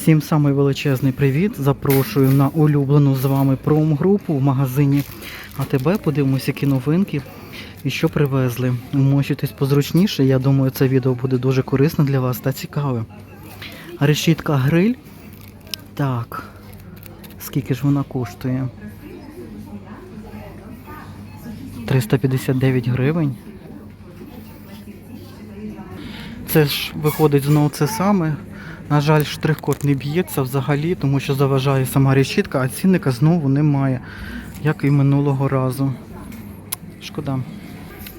Всім самий величезний привіт. Запрошую на улюблену з вами промгрупу в магазині АТБ. Подивимося, які новинки і що привезли. Мочитесь позручніше. Я думаю, це відео буде дуже корисне для вас та цікаве. Решітка гриль. Так. Скільки ж вона коштує? 359 гривень. Це ж виходить знову це саме. На жаль, штрих-код не б'ється взагалі, тому що заважає сама решітка, а цінника знову немає, як і минулого разу. Шкода.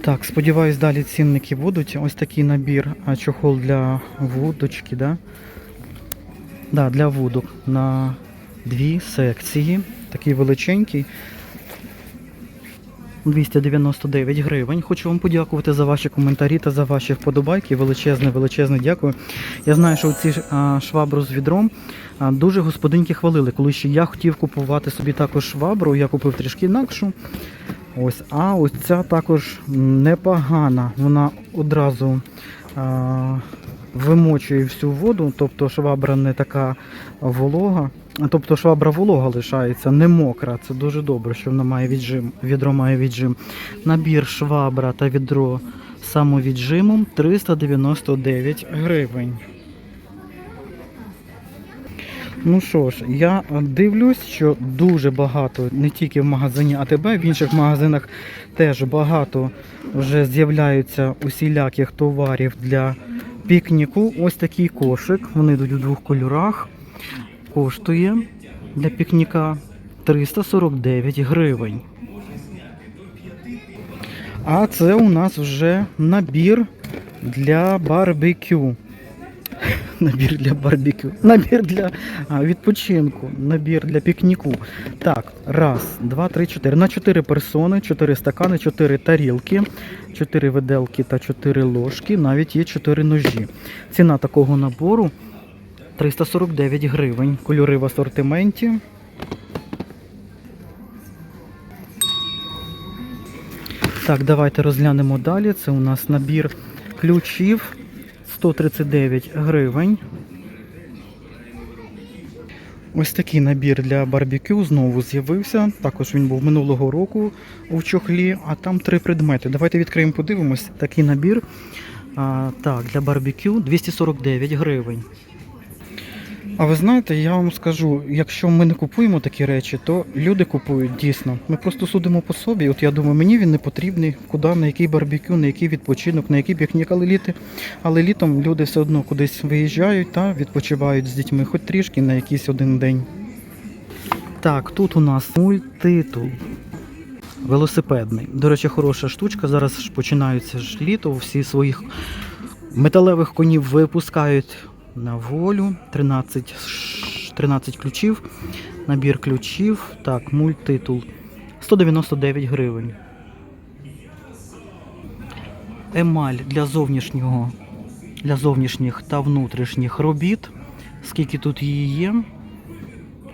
Так, сподіваюсь, далі цінники будуть. Ось такий набір, чохол для вудочки, да? Да, для вудок на дві секції. Такий величенький. 299 гривень. Хочу вам подякувати за ваші коментарі та за ваші вподобайки. Величезне, величезне дякую. Я знаю, що ці швабру з відром дуже господинки хвалили. Коли ще я хотів купувати собі також швабру, я купив трішки інакшу. Ось, а ось ця також непогана. Вона одразу вимочує всю воду, тобто швабра не така волога. Тобто швабра волога лишається, не мокра. Це дуже добре, що вона має віджим. Відро має віджим. Набір швабра та відро самовіджимом 399 гривень. Ну що ж, я дивлюсь, що дуже багато, не тільки в магазині АТБ, в інших магазинах теж багато вже з'являються усіляких товарів для пікніку. Ось такий кошик. Вони йдуть у двох кольорах. Коштує для пікніка 349 гривень. А це у нас вже набір для барбекю. Набір для барбекю. Набір для відпочинку. Набір для пікніку. Так, раз, два, три, чотири. На чотири персони, чотири стакани, чотири тарілки, чотири виделки та чотири ложки. Навіть є чотири ножі. Ціна такого набору 349 гривень. Кольори в асортименті. Так, давайте розглянемо далі. Це у нас набір ключів 139 гривень. Ось такий набір для барбекю знову з'явився. Також він був минулого року у чохлі, а там три предмети. Давайте відкриємо, подивимось. Такий набір а, так, для барбекю 249 гривень. А ви знаєте, я вам скажу, якщо ми не купуємо такі речі, то люди купують дійсно. Ми просто судимо по собі. От я думаю, мені він не потрібний, куди, на який барбекю, на який відпочинок, на який пікнік, але літи. Але літом люди все одно кудись виїжджають та відпочивають з дітьми, хоч трішки на якийсь один день. Так, тут у нас мультитул. Велосипедний. До речі, хороша штучка. Зараз ж починаються ж літо, всі своїх металевих конів випускають на волю. 13, 13 ключів. Набір ключів. Так, мультитул. 199 гривень. Емаль для зовнішнього, для зовнішніх та внутрішніх робіт. Скільки тут її є?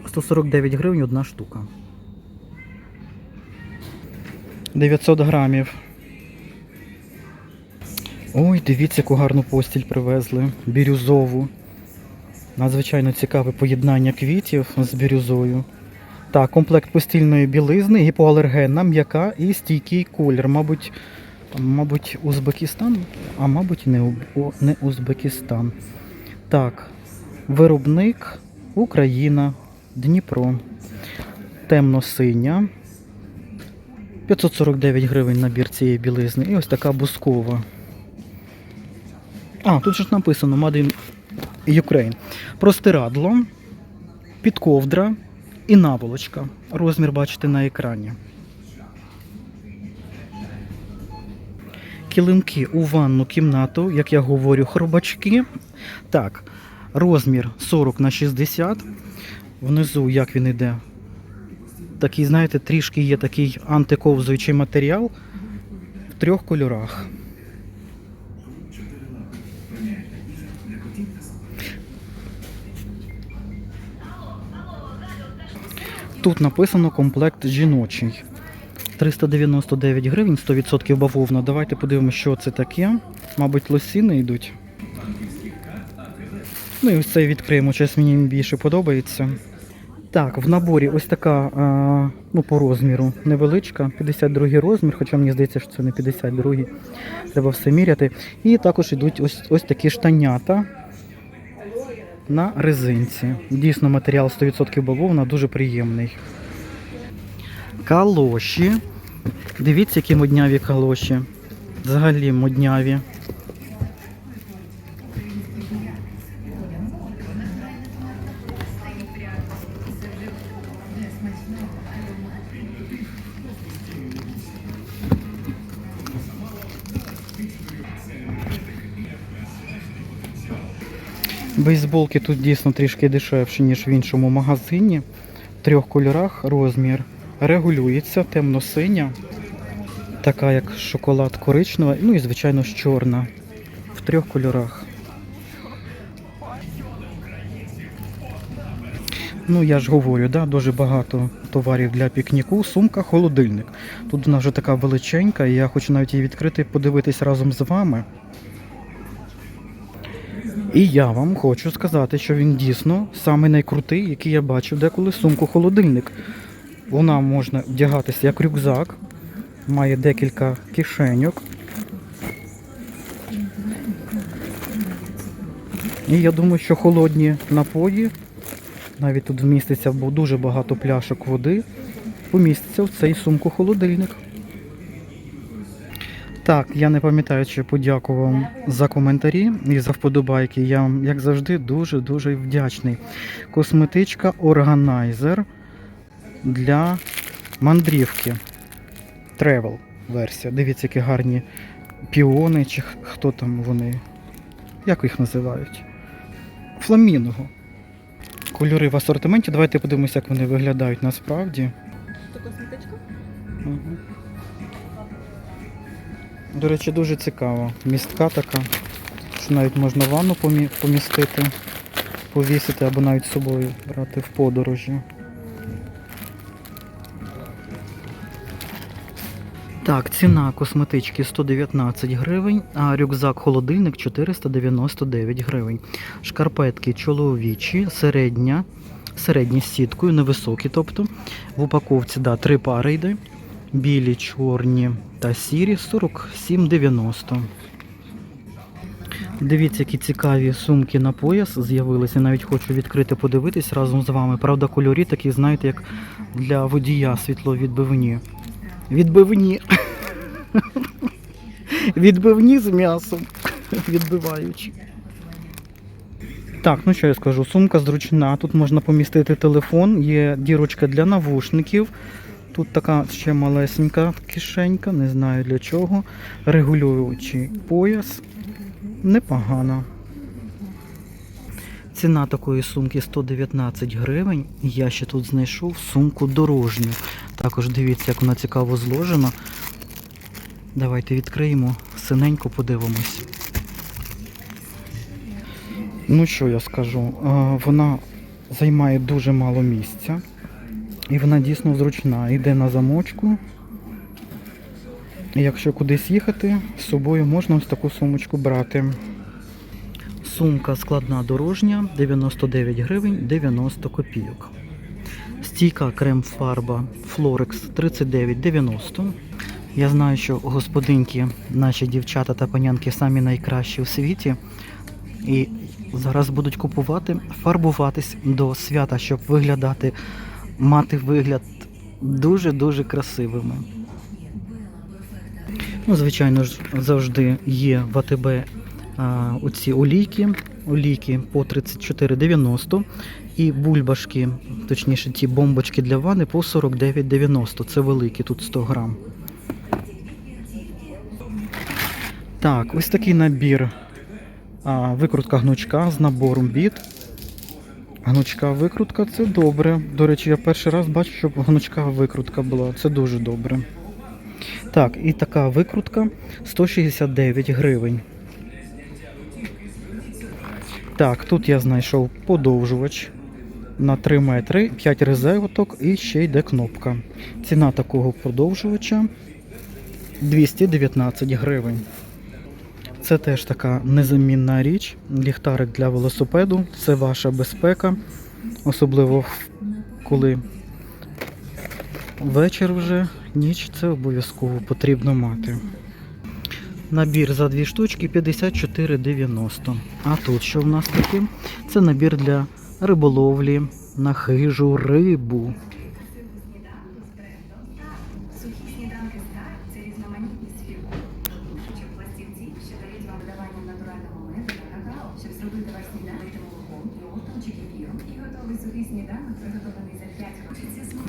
149 гривень одна штука. 900 грамів. Ой, дивіться, яку гарну постіль привезли. Бірюзову. Надзвичайно цікаве поєднання квітів з бірюзою. Так, комплект постільної білизни, гіпоалергенна, м'яка і стійкий колір. Мабуть, мабуть, Узбекистан, а мабуть, не, не Узбекистан. Так, виробник Україна, Дніпро. Темно-синя. 549 гривень набір цієї білизни. І ось така бускова. А, тут же ж написано Made in Ukraine. Простирадло, підковдра і наволочка. Розмір бачите на екрані. Килимки у ванну кімнату, як я говорю, хробачки. Так, розмір 40 на 60. Внизу, як він іде, такий, знаєте, трішки є такий антиковзуючий матеріал в трьох кольорах. Тут написано комплект жіночий. 399 гривень, 100% бавовна. Давайте подивимося, що це таке. Мабуть, лосіни йдуть. Ну і ось цей відкриємо, щось мені більше подобається. Так, в наборі ось така, а, ну по розміру невеличка, 52 розмір, хоча мені здається, що це не 52, треба все міряти. І також йдуть ось, ось такі штанята на резинці. Дійсно, матеріал 100% бавовна, дуже приємний. Калоші. Дивіться, які модняві калоші. Взагалі модняві. Бейсболки тут дійсно трішки дешевші, ніж в іншому магазині. В трьох кольорах розмір регулюється, темно-синя, така як шоколад коричнева, ну і звичайно ж чорна. В трьох кольорах. Ну, я ж говорю, да, дуже багато товарів для пікніку. Сумка, холодильник. Тут вона вже така величенька, і я хочу навіть її відкрити подивитись разом з вами. І я вам хочу сказати, що він дійсно самий найкрутий, який я бачив деколи сумку холодильник. Вона можна вдягатися як рюкзак, має декілька кишеньок. І я думаю, що холодні напої, навіть тут вміститься дуже багато пляшок води, поміститься в цей сумку холодильник. Так, я не пам'ятаю, чи подякував за коментарі і за вподобайки. Я вам, як завжди, дуже-дуже вдячний. Косметичка Organizer для мандрівки. Travel версія. Дивіться, які гарні піони, чи хто там вони. Як їх називають? Фламінго. Кольори в асортименті. Давайте подивимося, як вони виглядають насправді. Це косметичка? Мгм. До речі, дуже цікава. Містка така, що навіть можна ванну помі- помістити, повісити або навіть з собою брати в подорожі. Так, ціна косметички 119 гривень, а рюкзак-холодильник 499 гривень. Шкарпетки чоловічі, середня, середні з сіткою, невисокі, тобто. В упаковці да, три пари йде. Білі, чорні та сірі 47,90. Дивіться, які цікаві сумки на пояс з'явилися. Навіть хочу відкрити, подивитись разом з вами. Правда, кольорі такі, знаєте, як для водія світловідбивні. Відбивні. Відбивні з м'ясом. Відбиваючи. Так, ну що я скажу, сумка зручна. Тут можна помістити телефон, є дірочка для навушників. Тут така ще малесенька кишенька, не знаю для чого. Регулюючий пояс. Непогано. Ціна такої сумки 119 гривень. Я ще тут знайшов сумку дорожню. Також дивіться, як вона цікаво зложена. Давайте відкриємо, синенько подивимось. Ну що я скажу? Вона займає дуже мало місця. І вона дійсно зручна. Йде на замочку. І якщо кудись їхати, з собою можна ось таку сумочку брати. Сумка складна дорожня 99 гривень 90 копійок. Стійка крем-фарба Florex 39,90. Я знаю, що господинки, наші дівчата та панянки самі найкращі у світі. І зараз будуть купувати, фарбуватись до свята, щоб виглядати, мати вигляд дуже-дуже красивими. Ну, звичайно ж, завжди є в АТБ а, оці олійки, олійки по 34,90 і бульбашки, точніше ті бомбочки для ванни по 49,90. Це великі, тут 100 грам. Так, ось такий набір. А, викрутка гнучка з набором біт. Гнучка викрутка це добре. До речі, я перший раз бачу, щоб гнучка викрутка була. Це дуже добре. Так, і така викрутка 169 гривень. Так, тут я знайшов подовжувач на 3 метри, 5 резервоток і ще йде кнопка. Ціна такого подовжувача 219 гривень. Це теж така незамінна річ. Ліхтарик для велосипеду. Це ваша безпека. Особливо коли вечір вже, ніч це обов'язково потрібно мати. Набір за дві штучки 54,90. А тут що в нас таке? Це набір для риболовлі на хижу рибу.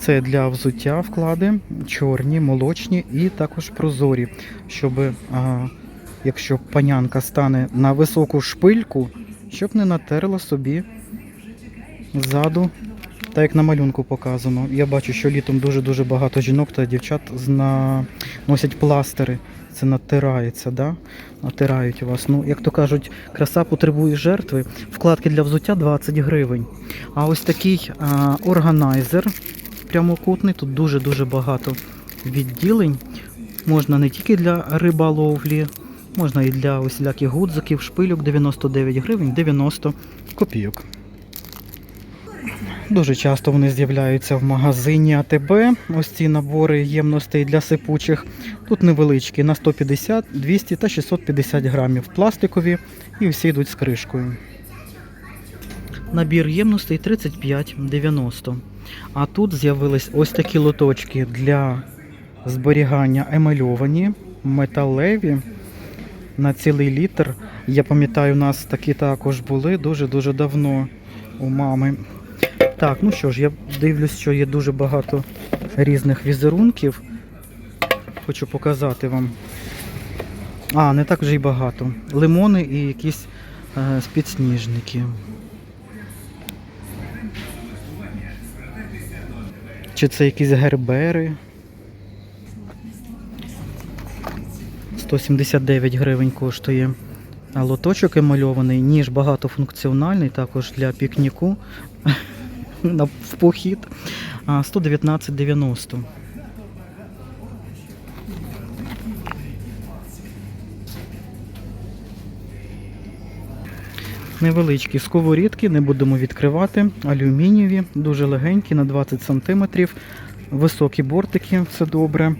Це для взуття вклади, чорні, молочні і також прозорі, щоб а, якщо панянка стане на високу шпильку, щоб не натерла собі ззаду, так як на малюнку показано. Я бачу, що літом дуже-дуже багато жінок та дівчат зна... носять пластири. Це натирається, да? натирають вас. Ну, як то кажуть, краса потребує жертви. Вкладки для взуття 20 гривень. А ось такий а, органайзер прямокутний. Тут дуже-дуже багато відділень. Можна не тільки для риболовлі, можна і для усіляких гудзиків, шпильок 99 гривень 90 копійок. Дуже часто вони з'являються в магазині АТБ. Ось ці набори ємностей для сипучих. Тут невеличкі на 150, 200 та 650 грамів. Пластикові і всі йдуть з кришкою. Набір ємностей 35,90. А тут з'явились ось такі лоточки для зберігання емальовані, металеві на цілий літр. Я пам'ятаю, у нас такі також були дуже-дуже давно у мами. Так, ну що ж, я дивлюсь, що є дуже багато різних візерунків. Хочу показати вам. А, не так вже й багато. Лимони і якісь е, підсніжники. Чи це якісь гербери? 179 гривень коштує. А лоточок емальований, ніж багатофункціональний, також для пікніку в похід. А, 119,90. Невеличкі сковорідки, не будемо відкривати. Алюмінієві, дуже легенькі, на 20 см. Високі бортики, це добре.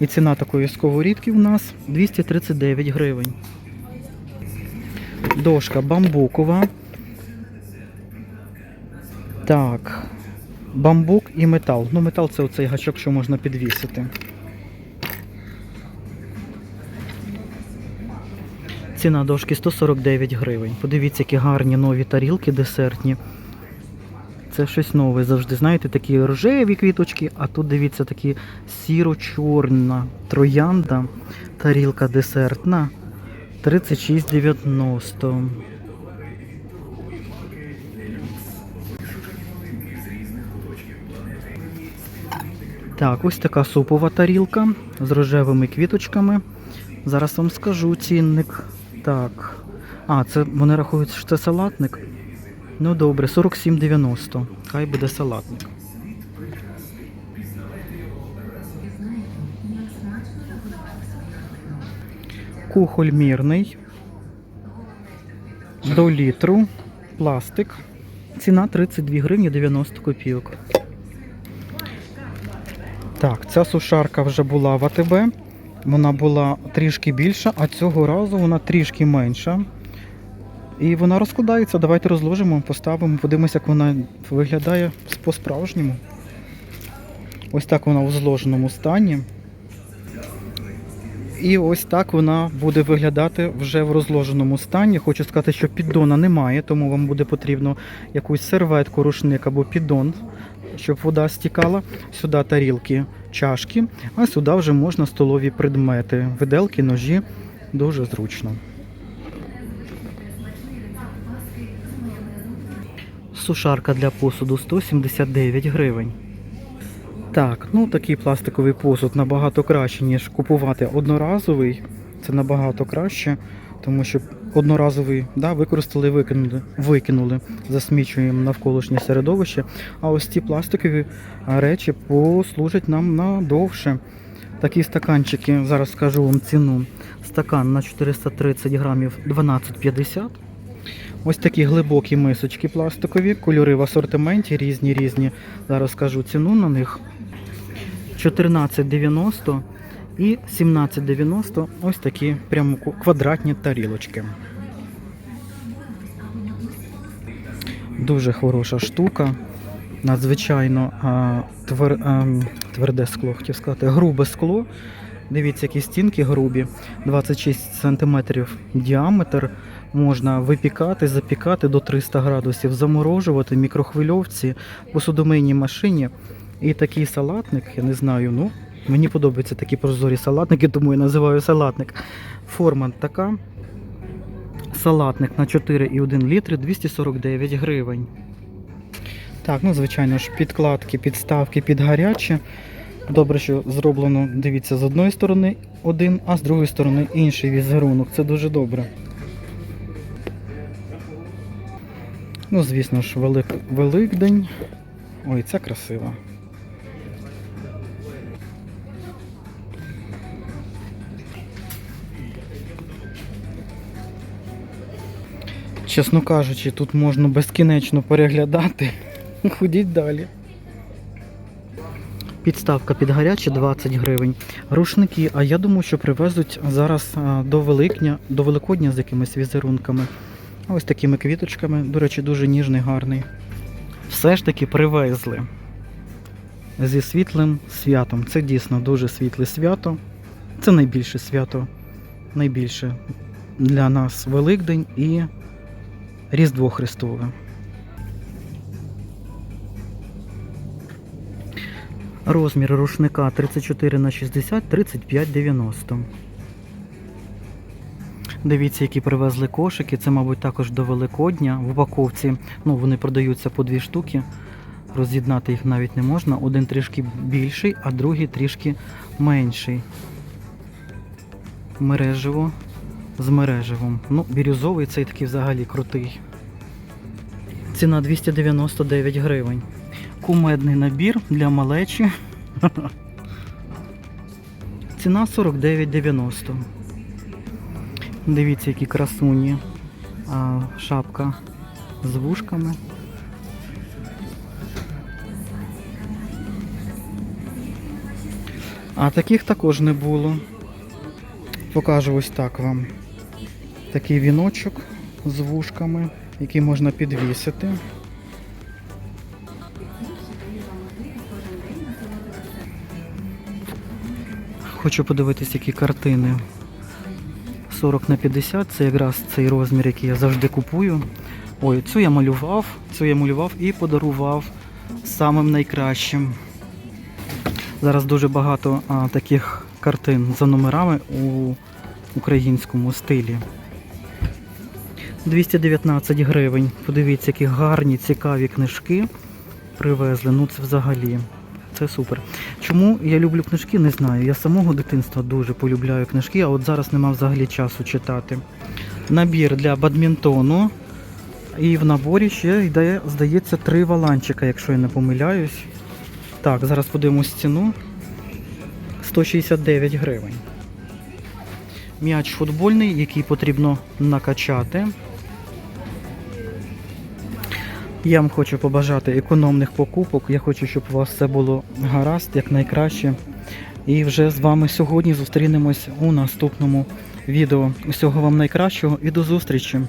І ціна такої сковорідки у нас 239 гривень. Дошка бамбукова. Так. Бамбук і метал. Ну, метал це оцей гачок, що можна підвісити. Ціна дошки 149 гривень. Подивіться, які гарні нові тарілки десертні. Це щось нове завжди. Знаєте, такі рожеві квіточки, а тут дивіться такі сіро-чорна троянда. Тарілка десертна. 36,90. Так, ось така супова тарілка з рожевими квіточками. Зараз вам скажу цінник. Так. А, це вони рахують, що це салатник. Ну добре, 47,90. Хай буде салатник. Кухоль мірний. До літру. Пластик. Ціна 32 гривні 90 копійок. Так, ця сушарка вже була в АТБ. Вона була трішки більша, а цього разу вона трішки менша. І вона розкладається. Давайте розложимо, поставимо, подивимося, як вона виглядає по-справжньому. Ось так вона у зложеному стані. І ось так вона буде виглядати вже в розложеному стані. Хочу сказати, що піддона немає, тому вам буде потрібно якусь серветку, рушник або піддон, щоб вода стікала. Сюди тарілки, чашки, а сюди вже можна столові предмети, виделки, ножі. Дуже зручно. Сушарка для посуду 179 гривень. Так, ну такий пластиковий посуд набагато краще, ніж купувати одноразовий. Це набагато краще, тому що одноразовий да, використали, викинули, викинули, засмічуємо навколишнє середовище. А ось ці пластикові речі послужать нам надовше. Такі стаканчики, зараз скажу вам ціну. Стакан на 430 грамів 12,50. Ось такі глибокі мисочки пластикові, кольори в асортименті, різні різні. Зараз скажу ціну на них. 14,90 і 17,90 ось такі прямо квадратні тарілочки. Дуже хороша штука. Надзвичайно твер, тверде скло, хотів сказати, грубе скло. Дивіться, які стінки грубі, 26 см діаметр. Можна випікати, запікати до 300 градусів, заморожувати мікрохвильовці, посудомийній машині. І такий салатник, я не знаю, ну, мені подобаються такі прозорі салатники, тому я називаю салатник. Форма така. Салатник на 4,1 літри 249 гривень. Так, ну звичайно ж, підкладки, підставки під гаряче. Добре, що зроблено, дивіться, з одної сторони один, а з другої сторони інший візерунок. Це дуже добре. Ну, звісно ж, Велик... Великдень. Ой, це красиво. Чесно кажучи, тут можна безкінечно переглядати. Ходіть далі. Підставка під гаряче 20 гривень. Рушники, а я думаю, що привезуть зараз до Великдня, до Великодня з якимись візерунками. Ось такими квіточками. До речі, дуже ніжний, гарний. Все ж таки привезли. Зі світлим святом. Це дійсно дуже світле свято. Це найбільше свято. Найбільше для нас Великдень і Різдво Христове. Розмір рушника 34 на 60 35,90. Дивіться, які привезли кошики. Це, мабуть, також до Великодня. В упаковці ну, вони продаються по дві штуки. Роз'єднати їх навіть не можна. Один трішки більший, а другий трішки менший. Мережево з мережевим. Ну, бірюзовий цей такий взагалі крутий. Ціна 299 гривень. Кумедний набір для малечі. Ціна 49,90. Дивіться, які красуні. А, шапка з вушками. А таких також не було. Покажу ось так вам. Такий віночок з вушками, який можна підвісити. Хочу подивитися, які картини. 40 на 50 це якраз цей розмір, який я завжди купую. Ой, цю я малював, цю я малював і подарував самим найкращим. Зараз дуже багато а, таких картин за номерами у українському стилі. 219 гривень. Подивіться, які гарні, цікаві книжки привезли. Ну це взагалі. Це супер. Чому я люблю книжки, не знаю. Я самого дитинства дуже полюбляю книжки, а от зараз нема взагалі часу читати. Набір для бадмінтону. І в наборі ще йде, здається, три валанчика, якщо я не помиляюсь. Так, зараз подивимось ціну. 169 гривень. М'яч футбольний, який потрібно накачати. Я вам хочу побажати економних покупок. Я хочу, щоб у вас все було гаразд, як найкраще. І вже з вами сьогодні зустрінемось у наступному відео. Усього вам найкращого і до зустрічі!